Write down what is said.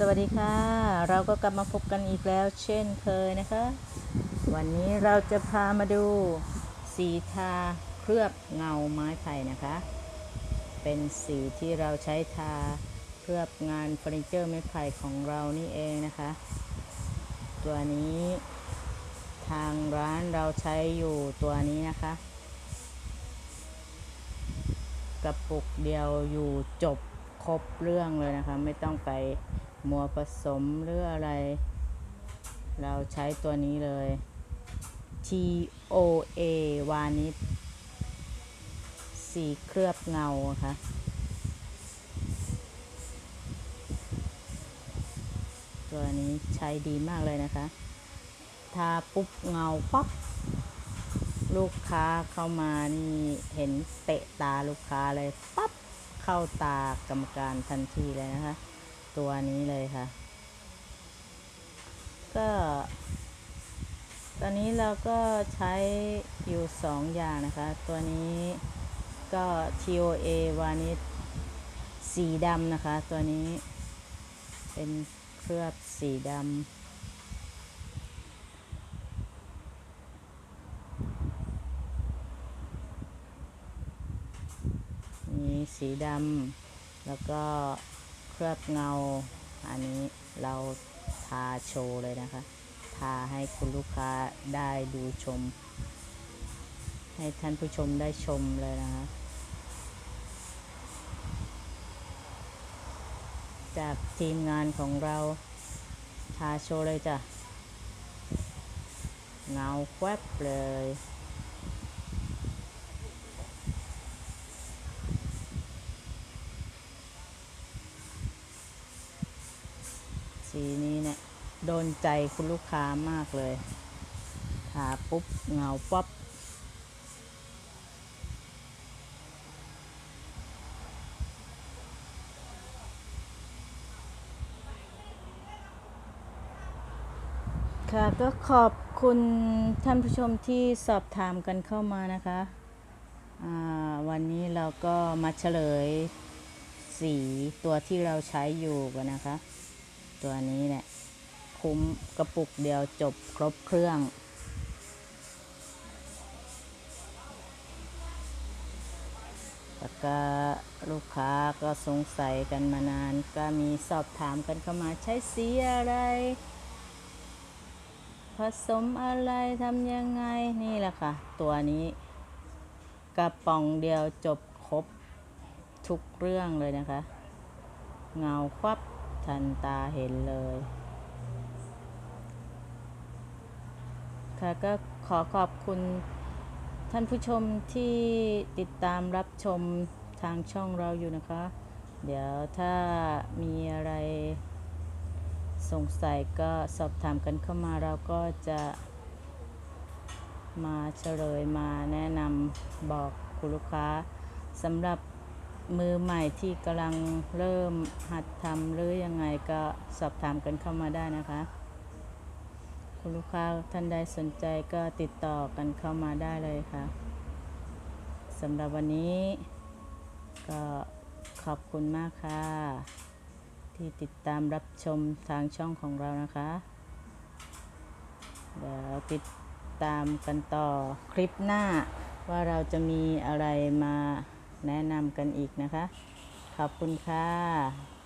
สวัสดีค่ะ เราก็กลับมาพบกันอีกแล้ว เช่นเคยนะคะ วันนี้เราจะพามาดูสีทาเคลือบเงาไม้ไผ่นะคะ เป็นสีที่เราใช้ทาเคลือบงานเฟอร์นิเจอร์ไม้ไผ่ของเรานี่เองนะคะ ตัวนี้ทางร้านเราใช้อยู่ตัวนี้นะคะ กระปุกเดียวอยู่จบครบเรื่องเลยนะคะ ไม่ต้องไป มัวผสมหรืออะไร เราใช้ตัวนี้เลย T O A วานิชสีเคลือบเงาค่ะตัวนี้ใช้ดีมากเลยนะคะ ทาปุ๊บเงาปั๊บลูกค้าเข้ามานี่เห็นเตะตาลูกค้าเลยปั๊บเข้าตากรรมการทันทีเลยนะคะ ตัวนี้เลยค่ะ ก็ ตอนนี้เราก็ใช้อยู่สองอย่างนะคะ ตัวนี้ก็ TOA วานิชสีดำนะคะ ตัวนี้เป็นเคลือบสีดำมีสีดำแล้วก็ ลือบเงา อันนี้เราทาโชว์เลยนะคะ ทาให้คุณลูกค้าได้ดูชม ให้ท่านผู้ชมได้ชมเลยนะคะ จากทีมงานของเราทาโชว์เลยจ้ะ เงาแวบเลย สีนี้เนี่ยโดนใจคุณลูกค้ามากเลย ทาปุ๊บเงาป๊อปค่ะก็ขอบคุณท่านผู้ชมที่สอบถามกันเข้ามานะคะ วันนี้เราก็มาเฉลยสีตัวที่เราใช้อยู่กันนะคะ ตัวนี้เนี่ยคุ้มกระปุกเดียวจบครบเครื่อง แล้วก็ลูกค้าก็สงสัยกันมานาน ก็มีสอบถามกันเข้ามาใช้สีอะไร ผสมอะไรทำยังไงนี่แหละค่ะ ตัวนี้กระป๋องเดียวจบครบทุกเรื่องเลยนะคะ เงาควับ ทันตาเห็นเลย ค่ะก็ขอขอบคุณท่านผู้ชมที่ติดตามรับชมทางช่องเราอยู่นะคะ เดี๋ยวถ้ามีอะไรสงสัยก็สอบถามกันเข้ามาเราก็จะมาเฉลยมาแนะนำบอกคุณลูกค้าสำหรับ มือใหม่ที่กำลังเริ่มหัดทำหรือยังไงก็สอบถามกันเข้ามาได้นะคะ คุณลูกค้าท่านใดสนใจก็ติดต่อกันเข้ามาได้เลยค่ะสำหรับวันนี้ก็ขอบคุณมากค่ะ ที่ติดตามรับชมทางช่องของเรานะคะเดี๋ยวติดตามกันต่อคลิปหน้าว่าเราจะมีอะไรมา แนะนำกันอีกนะคะ ขอบคุณค่ะ